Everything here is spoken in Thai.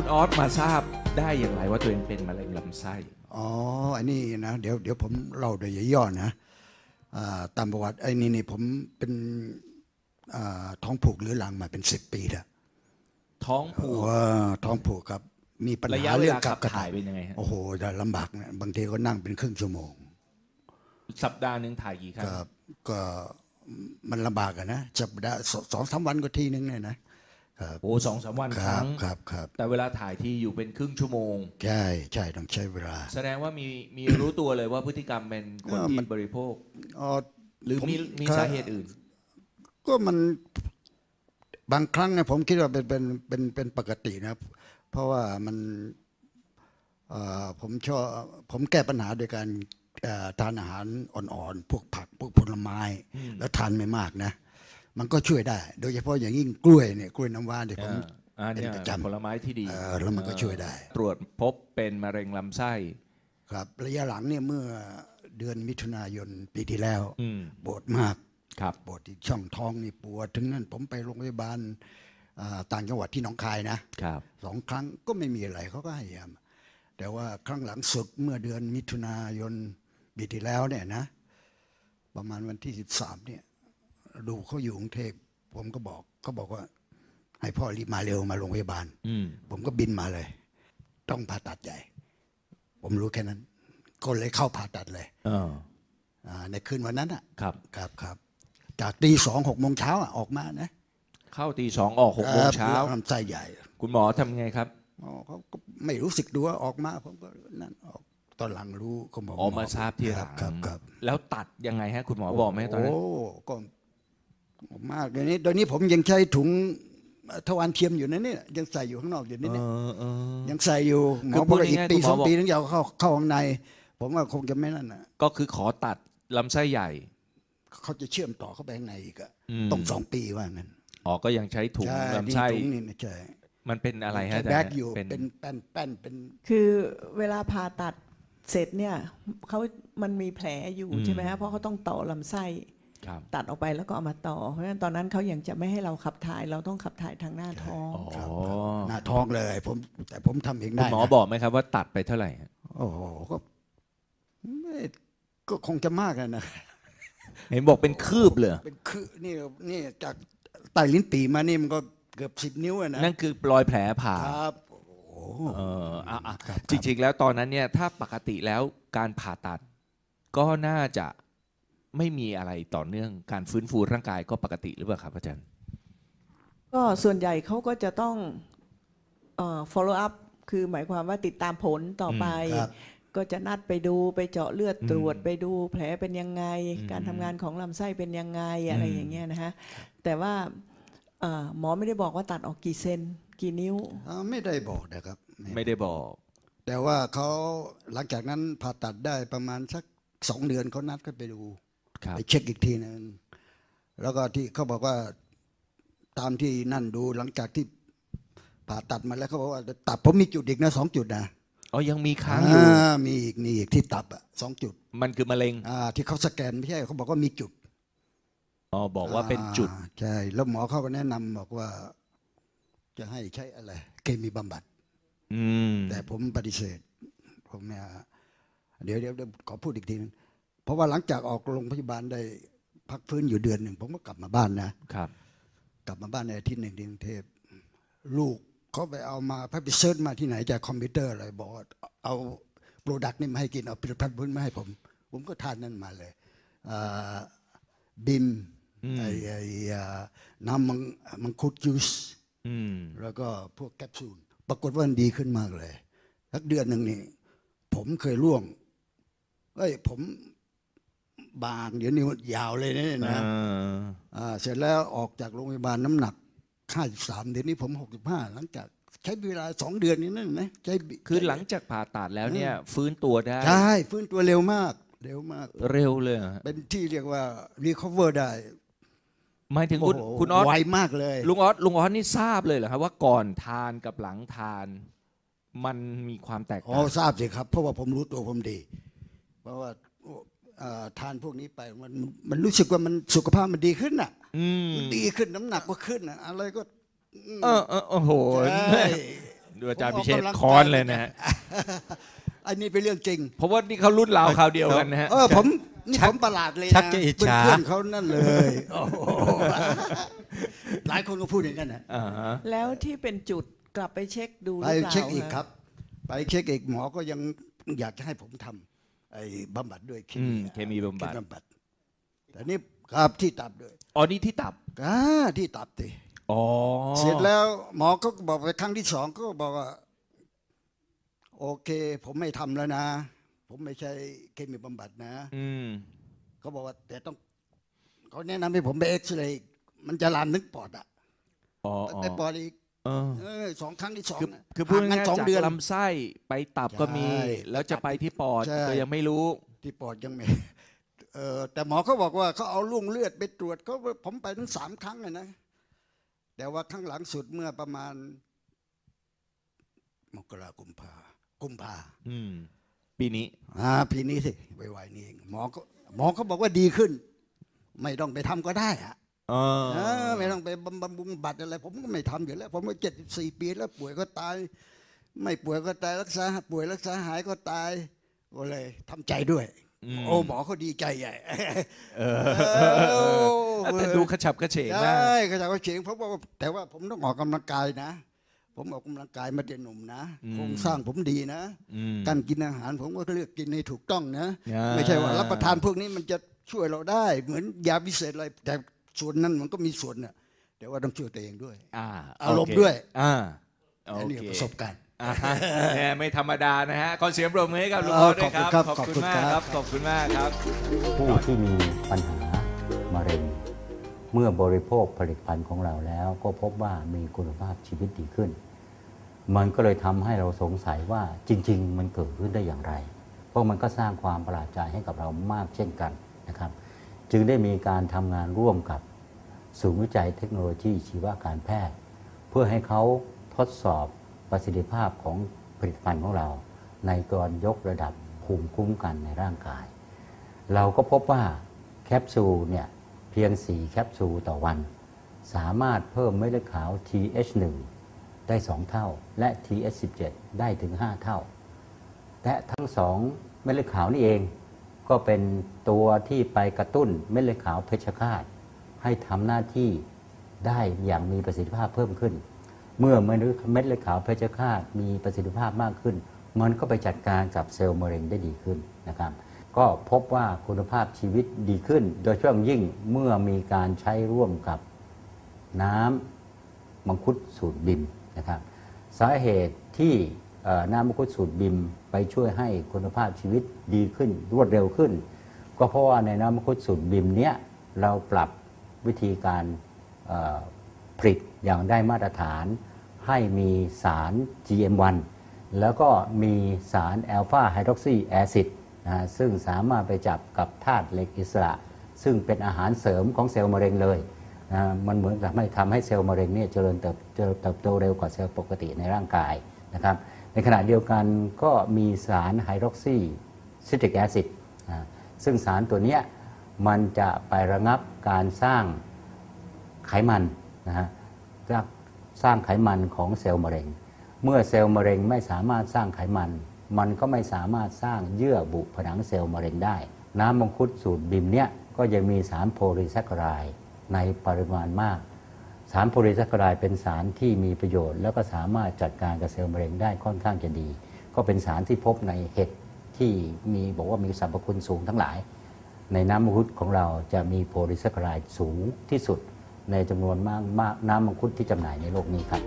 คุณออสมาทราบได้อย่างไรว่าตัวเองเป็นมะเร็งลำไส้ อ๋อ อันนี้นะ เดี๋ยวเดี๋ยวผมเล่าโดยย่อๆนะอ่าตามประวัติไอ้นี่นี่ผมเป็นอ่าท้องผูกเรื้อรังมาเป็นสิบปีแล้วท้องผูกว่าท้องผูกครับ มีปัญระหายะเวเรื่อลางกัขับบกระถ่ายเป็นยังไงฮะโอ้โหจะลำบากนะบางทีก็นั่งเป็นครึ่งชั่วโมง สัปดาห์หนึ่งถ่ายกี่ครั้งก็ก็มันลำบากอะนะสัปดาห์สสองสามวันก็ทีนึงเนี่ยนะ โอ้สองสามวันคครัรั้บงครับครับแต่เวลาถ่ายที่อยู่เป็นครึ่งชั่วโมง ใช่ใช่ต้องใช้เวลา แสดงว่ามีมีรู้ตัวเลยว่าพฤติกรรมเป็นคนเออที่มันบริโภคอ๋อหรือผมมีมีครับสาเหตุอื่น ก็มันบางครั้งเนี่ยผมคิดว่าเป็นเป็นเป็นเป็นปกตินะเพราะว่ามันเอ่อผมชอบผมแก้ปัญหาโดยการเอ่อทานอาหารอ่อนๆ พวกผักพวกผลไม้ แล้วทานไม่มากนะ มันก็ช่วยได้ โดยเฉพาะอย่างยิ่งกล้วยเนี่ยกล้วยน้ำว้าเนี่ยผมอ่าอ่าเนี่ยเป็นประจำผลไม้ที่ดีเออแล้วมันก็ช่วยได้ ตรวจพบเป็นมะเร็งลำไส้ ครับระยะหลังเนี่ยเมื่อเดือนมิถุนายนปีที่แล้วอืม ปวดมากครับ ปวดที่ช่องท้องนี่ปวดถึงนั้นผมไปโรงพยาบาลอ่าต่างจังหวัดที่หนองคายนะ ครับ สองครั้งก็ไม่มีอะไรเขาก็ให้ยามาแต่ว่าครั้งหลังสุดเมื่อเดือนมิถุนายนปีที่แล้วเนี่ยนะ ประมาณวันที่สิบสามเนี่ย ดูเขาอยู่กรุงเทพผมก็บอกเขาบอกว่า ให้พ่อรีบมาเร็วมาโรงพยาบาลอืมผมก็บินมาเลย ต้องผ่าตัดใหญ่ ผมรู้แค่นั้น ก็เลยเข้าผ่าตัดเลยเอออ่าในคืนวันนั้นอะครับครับครับ จากตีสองหกโมงเช้าอะออกมานะเข้าตีสองออกหกโมงเช้าครับลำไส้ใหญ่ คุณหมอทำไงครับอ๋อเขาก็ไม่รู้สึกดูว่าออกมาผมก็นั่นออกตอนหลังรู้เขาบอกออกมาทราบทีหลังครับครับ แล้วตัดยังไงฮะ คุณหมอบอกไหมตอนนั้นโอ้ก็ มากเดี๋ยวนี้เดี๋ยวนี้ผมยังใช้ถุงทวารเทียมอยู่นะเนี่ยยังใส่อยู่ข้างนอกอยู่นี่เนี่ยเออเออยังใส่อยู่หมคืออพูบอดกว่าอีกง่ายๆปีคุณหมอสองบอกปีถึงจะเอาเข้าเข้าข้างใน ผมว่าคงจะไม่นั่นนะก็คือขอตัดลำไส้ใหญ่ เขาจะเชื่อมต่อเข้าไปข้างในอีกอะอืมต้องสองปีว่างั้นอ๋อก็ยังใช้ถุงใช่ลำไส้นี่ถุงนี่นะใช่มันเป็นอะไรฮะใช้อาจารแบกย์อยู่เป็นเป็นแป้นแป้นเป็น คือเวลาผ่าตัดเสร็จเนี่ยเขามันมีแผลอยู่ใช่ไหมฮะเพราะเขาต้องต่อลำไส้ครับ ตัดออกไปแล้วก็เอามาต่อ เพราะฉะนั้นตอนนั้นเขายังจะไม่ให้เราขับถ่ายเราต้องขับถ่ายทางหน้าท้องอ๋อครับหน้าท้องเลย ผมแต่ผมทำเองคุณได้หมอนะบอกไหมครับว่าตัดไปเท่าไหร่ฮะโอ้โหก็ไม่ก็คงจะมากอะนะเห็นบอกเป็นคืบเลยเป็นคือนี่นี่จากใต้ลิ้นปีมานี่มันก็เกือบสิบนิ้วอะนะนั่นคือรอยแผลผ่า ครับโอ้โห เอออะอะครับจริงๆ แล้วตอนนั้นเนี่ยถ้าปกติแล้วการผ่าตัดก็น่าจะ ไม่มีอะไรต่อเนื่องการฟื้นฟูร่างกายก็ปกติหรือเปล่าครับอาจารย์ ก็ส่วนใหญ่เขาก็จะต้องเอ่อ follow up คือหมายความว่าติดตามผลต่อไปครับ ก็จะนัดไปดูไปเจาะเลือดอืมตรวจไปดูแผลเป็นยังไง อืมการทำงานของลำไส้เป็นยังไงอะไรอืม อย่างเงี้ยนะฮะแต่ว่าเอ่อหมอไม่ได้บอกว่าตัดออกกี่เซนกี่นิ้ว อ่าไม่ได้บอกนะครับ ไม่ไม่ได้บอก แต่ว่าเขาหลังจากนั้นผ่าตัดได้ประมาณสักสองเดือนเขานัดก็ไปดูครับ ไปเช็คอีกทีหนึงแล้วก็ที่เขาบอกว่าตามที่นั่นดูหลังจากที่ผ่าตัดมาแล้วเขาบอกว่าตับผมมีจุดอีกนะสองจุดนะอ๋อยังมีค้างอยู่อ่ามีอีกมีอีกที่ตับอะสองจุด มันคือมะเร็งอ่าที่เขาสแกนไม่ใช่เขาบอกว่ามีจุดอ๋อบอกว่าเป็นจุดอ่าใช่แล้วหมอเขาก็แนะนำบอกว่า จะให้ใช้อะไร เคมีบำบัด อืมแต่ผมปฏิเสธ ผมเนี่ยเดี๋ยวเดี๋ยวเดี๋ยวขอพูดอีกทีนึง เพราะว่าหลังจากออกโรงพยาบาลได้พักฟื้นอยู่เดือนหนึ่งผมก็กลับมาบ้านนะครับ กลับมาบ้านในอาทิตย์หนึ่งที่กรุงเทพลูกเขาไปเอามาไปเซิร์ชมาที่ไหนจากคอมพิวเตอร์อะไรบอกว่าเอาโปรดักต์นี่มาให้กินเอาผลิตภัณฑ์พวกนี้มาให้ผม ผมก็ทานนั่นมาเลยอ่าบิมอืมไอ้ไอ้อ่าน้ำมังมังคุดจูสอืมแล้วก็พวกแคปซูลปรากฏว่ามันดีขึ้นมากเลยสักเดือนหนึ่งนี่ผมเคยร่วงเอ้ยผม บางเดี๋ยวนี้ยาวเลยนะเนี่ยนะอ่าอ่าเสร็จแล้วออกจากโรงพยาบาลน้ำหนัก53เดี๋ยวนี้ผม65หลังจากใช้เวลาสองเดือนนี้นั่นนะใช้คือหลังจากผ่าตัดแล้วเนี่ย ฟื้นตัวได้ใช่ฟื้นตัวเร็วมาก เร็วมาก เร็วเลยเหรอฮะเป็นที่เรียกว่า recover ได้หมายถึงคุณโโหคุณออสไวมากเลย ลุงออสลุงออสนี่ทราบเลยเหรอครับว่าก่อนทานกับหลังทาน มันมีความแตกอ๋อต่างทราบสิครับ เพราะว่าผมรู้ตัวผมดี เพราะว่า เอ่อทานพวกนี้ไปมันมันรู้สึกว่ามันสุขภาพมันดีขึ้นน่ะอืมมันดีขึ้นน้ำหนักก็ขึ้นน่ะอะไรก็เออเออโอ้โหใช่ ดูอาจารย์ผมพิเชษออกกำลังค้อนกายเลยนะฮะอันนี้เป็นเรื่องจริง เพราะว่านี่เขารุ่นราวคราวเดียวกันนะฮะ เออผมนี่ผมประหลาดเลยนะชักจะอิจฉา เพื่อนๆเขานั่นเลยโอ้โหหลายคนก็พูดอย่างนั้นนะอ่าฮะแล้วที่เป็นจุดกลับไปเช็คดูหไปรือเปล่าเช็คอีกะครับ ไปเช็คอีกหมอก็ยังอยากจะให้ผมทำ ไอ้บำบัดด้วยเคอืมีมเคมีบำบัด เคมีบำบัดแต่นี่ครับที่ตับด้วยอ๋อนี่ที่ตับ อ่าที่ตับติอ๋อเสร็จแล้วหมอก็บอกไปครั้งที่สองก็บอกว่า โอเค ผมไม่ทำแล้วนะ ผมไม่ใช่เคมีบำบัดนะอืม เขาบอกว่า แต่ต้องเขาแนะนำให้ผมไปเอ็กซเรย์มันจะลามนึกปอดอะอ๋ออ๋อไปปอดอีก เออ เออสองครั้งที่สองคือนะคือพูดห่างกันง่ายสองๆจากเดือน ลำไส้ไปตับก็มี ใช่แล้วจะไปที่ปอดใช่ ก็ยังไม่รู้ ที่ปอดยังไม่เออแต่หมอเขาบอกว่าเขาเอาลุ่งเลือดไปตรวจเขาผมไปทั้งสามครั้งเลยนะ แต่ว่าครั้งหลังสุดเมื่อประมาณ มกรากุมภากุมภาอืม ปีนี้ อ่าปีนี้สิไวๆนี่เองหมอก็หมอเขาบอกว่าดีขึ้น ไม่ต้องไปทำก็ได้อะเออเออ ไม่ต้องไปบำบำบุงบัดอะไร ผมก็ไม่ทำอยู่แล้ว ผมก็เจ็ดสิบสี่ปีแล้วป่วยก็ตาย ไม่ป่วยก็ตายรักษาป่วยรักษาหายก็ตายก็เลยทำใจด้วยมโอ้หมอเขาดีใจใหญ่เออเออแต่ดูกระฉับกระเฉงมากใช่ก็จะเขาเฉงเพราะว่าแต่ว่าผมต้องออกกำลังกายนะ ผมออกกำลังกายมาแต่หนุ่มนะอืมโครงสร้างผมดีนะอืมการกินอาหารผมก็เลือกกินให้ถูกต้องนะอ่าไม่ใช่ว่ารับประทานพวกนี้มันจะช่วยเราได้ เหมือนยาพิเศษอะไรแต่ ส่วนนั้นมันก็มีส่วนน่ะแต่ว่าต้องช่วยตัวเองด้วยอ่าอารมณ์โเคด้วยอ่าโออันนี้เคประสบการณ์อ่าฮะเนี่ยไม่ธรรมดานะฮะขอเสียงปรบมือให้กับลุงเอพอลด้วยครับ ขอบคุณครับมากขอบคุณครับครับ ขอบคุณมากครับ ผู้ที่มีปัญหามะเร็ง เมื่อบริโภคผลิตภัณฑ์ของเราแล้ว ก็พบว่ามีคุณภาพชีวิตดีขึ้น มันก็เลยทำให้เราสงสัยว่าจริง ๆ มันเกิดขึ้นได้อย่างไร เพราะมันก็สร้างความประหลาดใจให้กับเรามากเช่นกันนะครับ จึงได้มีการทำงานร่วมกับศูนย์วิจัยเทคโนโลยีชีวการแพทย์ เพื่อให้เขาทดสอบประสิทธิภาพของผลิตภัณฑ์ของเรา ในกรยกระดับภูมิคุ้มกันในร่างกาย เราก็พบว่าแคปซูลเนี่ยเพียง 4 แคปซูลต่อวัน สามารถเพิ่มเม็ดเลือดขาว TH1 ได้ 2 เท่า และ TH17 ได้ถึง 5 เท่า และทั้งสองเม็ดเลือดขาวนี่เอง ก็เป็นตัวที่ไปกระตุ้นเม็ดเลือดขาวเพชฌฆาต ให้ทำหน้าที่ได้อย่างมีประสิทธิภาพเพิ่มขึ้น เมื่อเม็ดเลือดขาวเพชฌฆาตมีประสิทธิภาพมากขึ้น มันก็ไปจัดการกับเซลล์มะเร็งได้ดีขึ้นนะครับ ก็พบว่าคุณภาพชีวิตดีขึ้น โดยเฉพาะยิ่งเมื่อมีการใช้ร่วมกับน้ำมังคุดสูตรบิมนะครับ สาเหตุที่ น้ำมังคุดสูตรบิมไปช่วยให้คุณภาพชีวิตดีขึ้นรวดเร็วขึ้น ก็เพราะว่าในน้ำมังคุดสูตรบิมเนี้ยเราปรับวิธีการผลิตอย่างได้มาตรฐาน ให้มีสาร GM1 แล้วก็มีสารแอลฟาไฮดรอกซีแอซิดนะฮะซึ่งสามารถไปจับกับธาตุเหล็กอิสระ ซึ่งเป็นอาหารเสริมของเซลล์มะเร็งเลยนะมันเหมือนกับไม่ทำให้เซลล์มะเร็งเนี่ยเจริญเติบเจริญเติบโตเร็วกว่าเซลล์ปกติในร่างกายนะครับ ในขณะเดียวกันก็มีสารไฮดรอกซีซิตริกแอซิดซึ่งสารตัวนี้มันจะไประงับการสร้างไขมันนะฮะสร้างไขมันของเซลล์มะเร็ง เมื่อเซลล์มะเร็งไม่สามารถสร้างไขมัน มันก็ไม่สามารถสร้างเยื่อบุผนังเซลล์มะเร็งได้ น้ำมังคุดสูตรบิมเนี่ยก็ยังมีสารโพลีแซคคารด์ในปริมาณมาก สารโพลีแซคคาไรเป็นสารที่มีประโยชน์ แล้วก็สามารถจัดการกับเซลล์มะเร็งได้ค่อนข้างจะดี ก็เป็นสารที่พบในเห็ดที่มีบอกว่ามีสรรพคุณสูงทั้งหลาย ในน้ำมังคุดของเราจะมีโพลีแซคคาไรสูงที่สุด ในจำนวนมากมากน้ำมังคุดที่จำหน่ายในโลกนี้ครับ